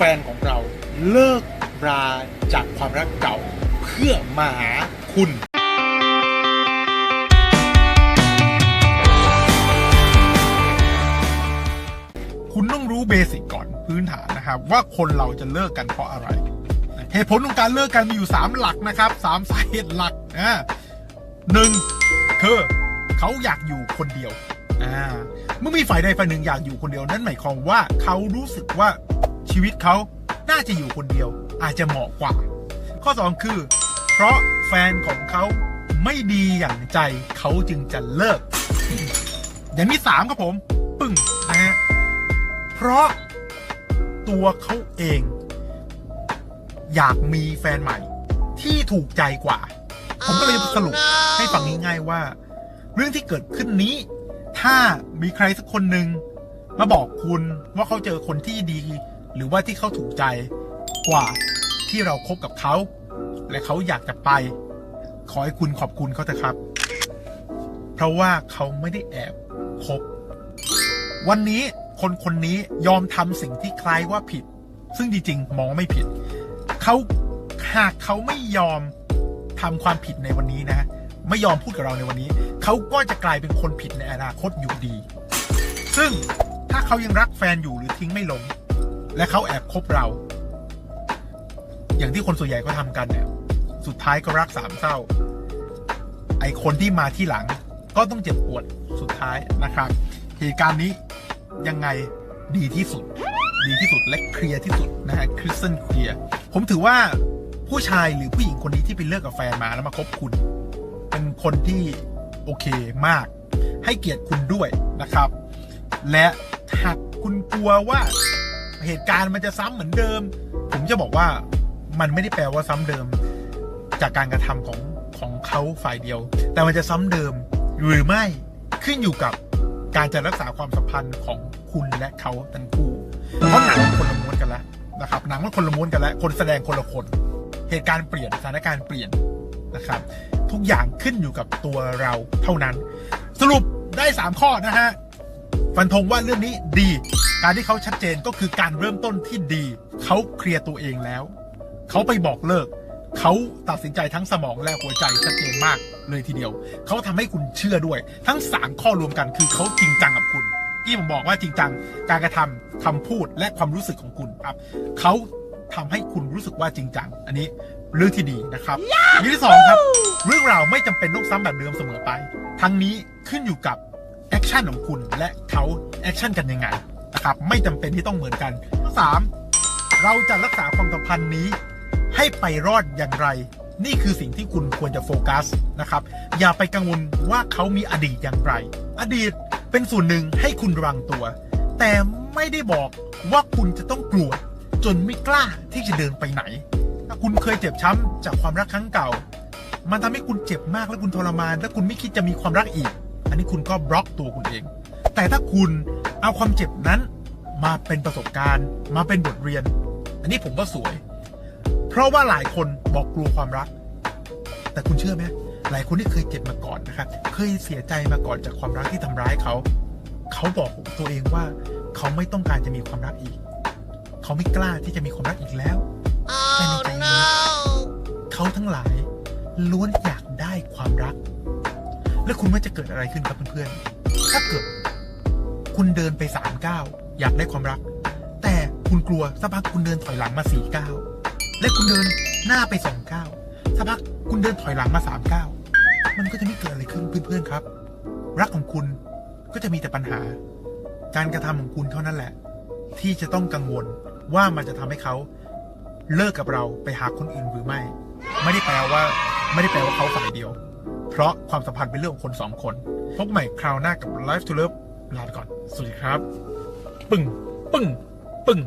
ฟนของเราเลิกราจากความรักเก่า เพื่อมาหาคุณคุณต้องรู้เบสิกก่อนพื้นฐานนะครับ ว่าคนเราจะเลิกกันเพราะอะไร เหตุผลของการเลิกกันมีอยู่ 3 หลักนะครับสามสาเหตุหลักนะหนึ่งคือเขาอยากอยู่คนเดียวอ่าเมื่อมีฝ่ายใดฝ่ายหนึ่งอยากอยู่คนเดียวนั่นหมายความว่าเขารู้สึกว่า ชีวิตเขาน่าจะอยู่คนเดียว อาจจะเหมาะกว่า ข้อ 2 คือ เพราะแฟนของเขาไม่ดีอย่างใจเขาจึงจะเลิก อย่างที่สามครับผม ปึ้งนะฮะเพราะตัวเขาเอง อยากมีแฟนใหม่ที่ถูกใจกว่า ผมก็เลยสรุปให้ฟังง่ายๆว่า เรื่องที่เกิดขึ้นนี้ ถ้ามีใครสักคนหนึ่งมาบอกคุณว่าเขาเจอคนที่ดี หรือว่าที่เขาถูกใจกว่าที่เราคบกับเขา และเขาอยากจะไป ขอให้คุณขอบคุณเขาเถอะครับ เพราะว่าเขาไม่ได้แอบคบ วันนี้คนคนนี้ยอมทำสิ่งที่คล้ายว่าผิด ซึ่งจริงๆมองไม่ผิด เขาหากเขาไม่ยอมทำความผิดในวันนี้นะ ไม่ยอมพูดกับเราในวันนี้ เขาก็จะกลายเป็นคนผิดในอนาคตอยู่ดี ซึ่งถ้าเขายังรักแฟนอยู่หรือทิ้งไม่ลง และเขาแอบคบเรา อย่างที่คนส่วนใหญ่ก็ทำกันเนี่ย สุดท้ายก็รักสามเศร้า ไอคนที่มาที่หลัง ก็ต้องเจ็บปวดสุดท้ายนะครับ เหตุการณ์นี้ยังไงดีที่สุด ดีที่สุดและเคลียร์ที่สุดนะฮะคริสตันเคลียร์ผมถือว่าผู้ชายหรือผู้หญิงคนนี้ที่ไปเลิกกับแฟนมาแล้วมาคบคุณ เป็นคนที่โอเคมาก ให้เกียรติคุณด้วยนะครับ และหากคุณกลัวว่า เหตุการณ์มันจะซ้ำเหมือนเดิม ผมจะบอกว่ามันไม่ได้แปลว่าซ้ำเดิม จากการกระทำของของเขาฝ่ายเดียว แต่มันจะซ้ำเดิมหรือไม่ขึ้นอยู่กับการจะรักษาความสัมพันธ์ของคุณและเขาทั้งคู่เพราะหนังมันคนละม้วนกันแล้วนะครับหนังมันคนละม้วนกันแล้ว คนแสดงคนละคน เหตุการณ์เปลี่ยนสถานการณ์เปลี่ยนนะครับ ทุกอย่างขึ้นอยู่กับตัวเราเท่านั้น สรุปได้ 3 ข้อนะฮะ ฟันธงว่าเรื่องนี้ดี การที่เขาชัดเจนก็คือการเริ่มต้นที่ดี เขาเคลียร์ตัวเองแล้ว เขาไปบอกเลิก เขาตัดสินใจทั้งสมองและหัวใจชัดเจนมากเลยทีเดียว เขาทำให้คุณเชื่อด้วย ทั้ง 3 ข้อรวมกันคือเขาจริงจังกับคุณที่ผมบอกว่าจริงจัง การกระทำคำพูดและความรู้สึกของคุณครับ เขาทำให้คุณรู้สึกว่าจริงจัง อันนี้เรื่องที่ดีนะครับอย่างที่สองครับ เรื่องราวไม่จำเป็นต้องซ้ำแบบเดิมเสมอไป ทั้งนี้ขึ้นอยู่กับ แอคชั่นของคุณและเขาแอคชั่นกันยังไงนะครับไม่จำเป็นที่ต้องเหมือนกันข้อสามเราจะรักษาความสัมพันธ์นี้ ให้ไปรอดอย่างไร นี่คือสิ่งที่คุณควรจะโฟกัสนะครับ อย่าไปกังวลว่าเขามีอดีตอย่างไร อดีตเป็นส่วนหนึ่งให้คุณระวังตัว แต่ไม่ได้บอกว่าคุณจะต้องกลัว จนไม่กล้าที่จะเดินไปไหน ถ้าคุณเคยเจ็บช้ำจากความรักครั้งเก่า มันทำให้คุณเจ็บมากและคุณทรมาน และคุณไม่คิดจะมีความรักอีก อันนี้คุณก็บล็อกตัวคุณเอง แต่ถ้าคุณเอาความเจ็บนั้นมาเป็นประสบการณ์ มาเป็นบทเรียน อันนี้ผมว่าสวย เพราะว่าหลายคนบอกกลัวความรัก แต่คุณเชื่อไหมหลายคนที่เคยเจ็บมาก่อนนะครับ เคยเสียใจมาก่อนจากความรักที่ทำร้ายเขา เขาบอกตัวเองว่า เขาไม่ต้องการจะมีความรักอีก เขาไม่กล้าที่จะมีความรักอีกแล้วแต่ในใจลึกเขาทั้งหลายล้วนอยากได้ความรัก แล้วคุณว่าจะเกิดอะไรขึ้นครับเพื่อนๆ ถ้าเกิด คุณเดินไปสามก้าวอยากได้ความรัก แต่คุณกลัวสักพักคุณเดินถอยหลังมาสี่ก้าวและคุณเดินหน้าไปสองก้าวสักพักคุณเดินถอยหลังมาสามก้าวมันก็จะไม่เกิดอะไรขึ้นเพื่อนๆครับ รักของคุณก็จะมีแต่ปัญหา การกระทำของคุณเท่านั้นแหละ ที่จะต้องกังวลว่ามันจะทำให้เขาเลิกกับเราไปหาคนอื่นหรือไม่ ไม่ได้แปลว่า ไม่ได้แปลว่าเขาฝ่ายเดียว เพราะความสัมพันธ์เป็นเรื่องของคนสองคน พบใหม่คราวหน้ากับ Life to Love ลาไปก่อน สวัสดีครับ ปึ้งปึ้งปึ้ง